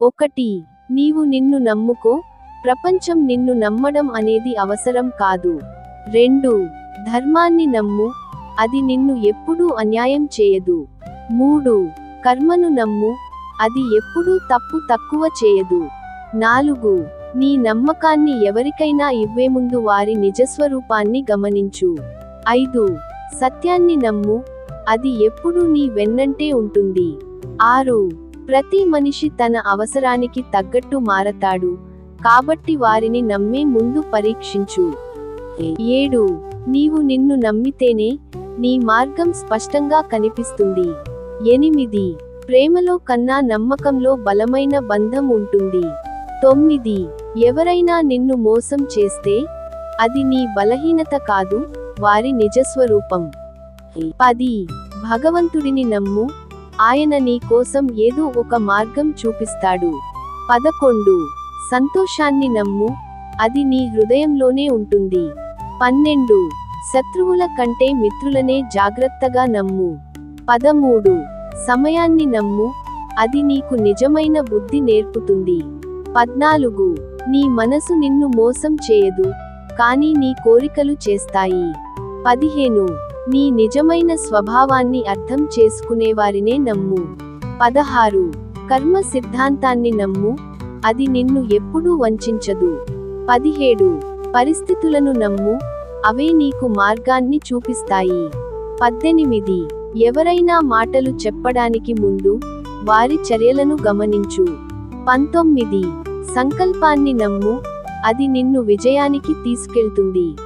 ఒకటి నీవు నిన్ను నమ్ముకో ప్రపంచం నిన్ను నమ్మడం అనేది అవసరం కాదు. రెండు ధర్మాన్ని నమ్ము అది నిన్ను ఎప్పుడూ అన్యాయం చేయదు. మూడు కర్మను నమ్ము అది ఎప్పుడూ తప్పు తక్కువ చేయదు. నాలుగు నీ నమ్మకాన్ని ఎవరికైనా ఇవ్వే ముందు వారి నిజస్వరూపాన్ని గమనించు. ఐదు సత్యాన్ని నమ్ము అది ఎప్పుడూ నీ వెన్నంటే ఉంటుంది. ఆరు ప్రతి మనిషి తన అవసరానికి తగ్గట్టు మారతాడు. కాబట్టి వారిని నమ్మే ముందు పరీక్షించు. ఏడు. నీవు నిన్ను నమ్మితేనే నీ మార్గం స్పష్టంగా కనిపిస్తుంది. ఎనిమిది. ప్రేమలో కన్నా నమ్మకంలో బలమైన బంధం ఉంటుంది. తొమ్మిది. ఎవరైనా నిన్ను మోసం చేస్తే అది నీ బలహీనత కాదు వారి నిజస్వరూపం. పది. భగవంతుడిని నమ్ము ఆయన నీ కోసం ఏదో ఒక మార్గం చూపిస్తాడు. పదకొండు. సంతోషాన్ని నమ్ము. అది నీ హృదయంలోనే ఉంటుంది. పన్నెండు. శత్రువుల కంటే మిత్రులనే జాగ్రత్తగా నమ్ము. పదమూడు. సమయాన్ని నమ్ము. అది నీకు నిజమైన బుద్ధి నేర్పుతుంది. పద్నాలుగు. నీ మనసు నిన్ను మోసం చేయదు. కానీ నీ కోరికలు చేస్తాయి. పదిహేను. నీ నిజమైన స్వభావాన్ని అర్థం చేసుకునేవారినే నమ్ము. పదహారు. కర్మ సిద్ధాంతాన్ని నమ్ము. అది నిన్ను ఎప్పుడూ వంచదు. పదిహేడు. పరిస్థితులను నమ్ము. అవే నీకు మార్గాన్ని చూపిస్తాయి. పద్దెనిమిది. ఎవరైనా మాటలు చెప్పడానికి ముందు వారి చర్యలను గమనించు. పంతొమ్మిది. సంకల్పాన్ని నమ్ము. అది నిన్ను విజయానికి తీసుకెళ్తుంది.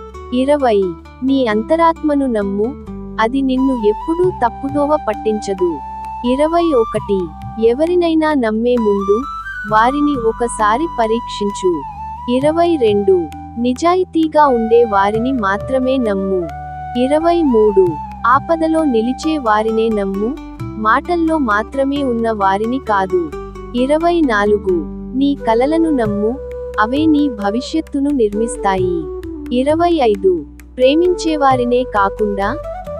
ఇరవై. నీ అంతరాత్మను నమ్ము అది నిన్ను ఎప్పుడూ తప్పుదోవ పట్టించదు. ఇరవై ఒకటి. ఎవరినైనా నమ్మే ముందు వారిని ఒకసారి పరీక్షించు. ఇరవై రెండు. నిజాయితీగా ఉండే వారిని మాత్రమే నమ్ము. ఇరవై మూడు. ఆపదలో నిలిచే వారినే నమ్ము. మాటల్లో మాత్రమే ఉన్న వారిని కాదు. ఇరవై నాలుగు. నీ కలలను నమ్ము. అవే నీ భవిష్యత్తును నిర్మిస్తాయి. ఇరవై ఐదు. ప్రేమించేవారినే కాకుండా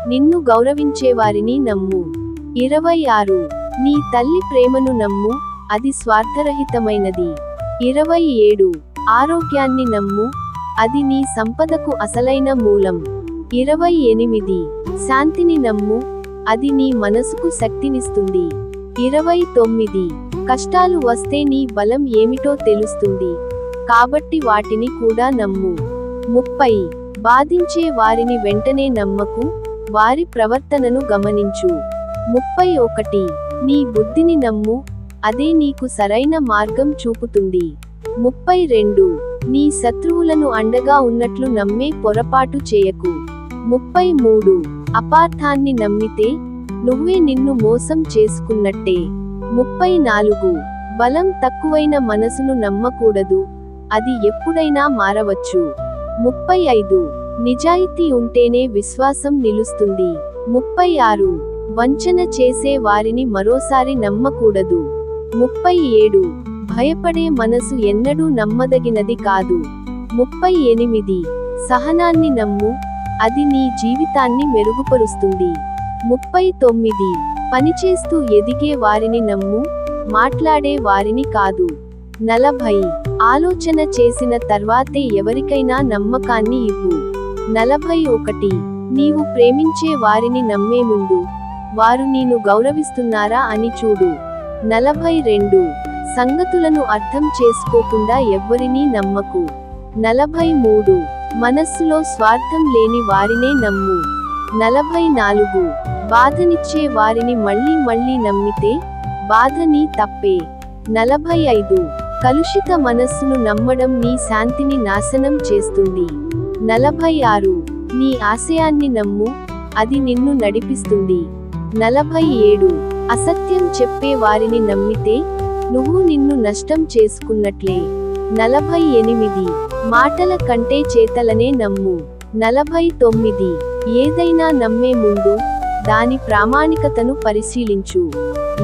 నిన్ను గౌరవించేవారిని నమ్ము. ఇరవై ఆరు నీ తల్లి ప్రేమను నమ్ము అది స్వార్థరహితమైనది. ఇరవై ఏడు ఆరోగ్యాన్ని నమ్ము అది నీ సంపదకు అసలైన మూలం. ఇరవై ఎనిమిది శాంతిని నమ్ము అది నీ మనసుకు శక్తినిస్తుంది. ఇరవై తొమ్మిది కష్టాలు వస్తే నీ బలం ఏమిటో తెలుస్తుంది. కాబట్టి వాటిని కూడా నమ్ము. ముప్పై. బాధించే వారిని వెంటనే నమ్మకు వారి ప్రవర్తనను గమనించు. ముప్పై ఒకటి. నీ బుద్ధిని నమ్ము అదే నీకు సరైన మార్గం చూపుతుంది. ముప్పై రెండు. నీ శత్రువులను అండగా ఉన్నట్లు నమ్మే పొరపాటు చేయకు. ముప్పై మూడు. అపార్థాన్ని నమ్మితే నువ్వే నిన్ను మోసం చేసుకున్నట్టే. ముప్పై నాలుగు. బలం తక్కువైన మనసును నమ్మకూడదు అది ఎప్పుడైనా మారవచ్చు. ముప్పై ఐదు నిజాయితీ ఉంటేనే విశ్వాసం నిలుస్తుంది. ముప్పై ఆరు వంచన చేసే వారిని మరోసారి నమ్మకూడదు. ముప్పై ఏడు భయపడే మనసు ఎన్నడూ నమ్మదగినది కాదు. ముప్పై ఎనిమిది సహనాన్ని నమ్ము. అది నీ జీవితాన్ని మెరుగుపరుస్తుంది. ముప్పై తొమ్మిది పనిచేస్తూ ఎదిగే వారిని నమ్ము. మాట్లాడే వారిని కాదు. నలభై. ఆలోచన చేసిన తర్వాతే ఎవరికైనా నమ్మకాన్ని ఇవ్వు. నలభై ఒకటి. నీవు ప్రేమించే వారిని నమ్మే ముందు వారు నేను గౌరవిస్తున్నారా అని చూడు. నలభై రెండు. సంగతులను అర్థం చేసుకోకుండా ఎవ్వరినీ నమ్మకు. నలభై మూడు. మనస్సులో స్వార్థం లేని వారినే నమ్ము. నలభై నాలుగు. బాధనిచ్చే వారిని మళ్ళీ మళ్ళీ నమ్మితే బాధ నీ తప్పే. నలభై ఐదు. కలుషిత మనస్సును నమ్మడం నీ శాంతిని నాశనం చేస్తుంది. నలభై ఆరు. నీ ఆశయాన్ని నమ్ము అది నిన్ను నడిపిస్తుంది. నలభై ఏడు. అసత్యం చెప్పే వారిని నమ్మితే నువ్వు నిన్ను నష్టం చేసుకున్నట్లే. నలభై ఎనిమిది. మాటల కంటే చేతలనే నమ్ము. నలభై తొమ్మిది. ఏదైనా నమ్మే ముందు దాని ప్రామాణికతను పరిశీలించు.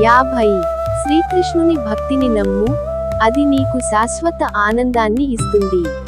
యాభై. శ్రీకృష్ణుని భక్తిని నమ్ము అది నీకు శాశ్వత ఆనందాన్ని ఇస్తుంది.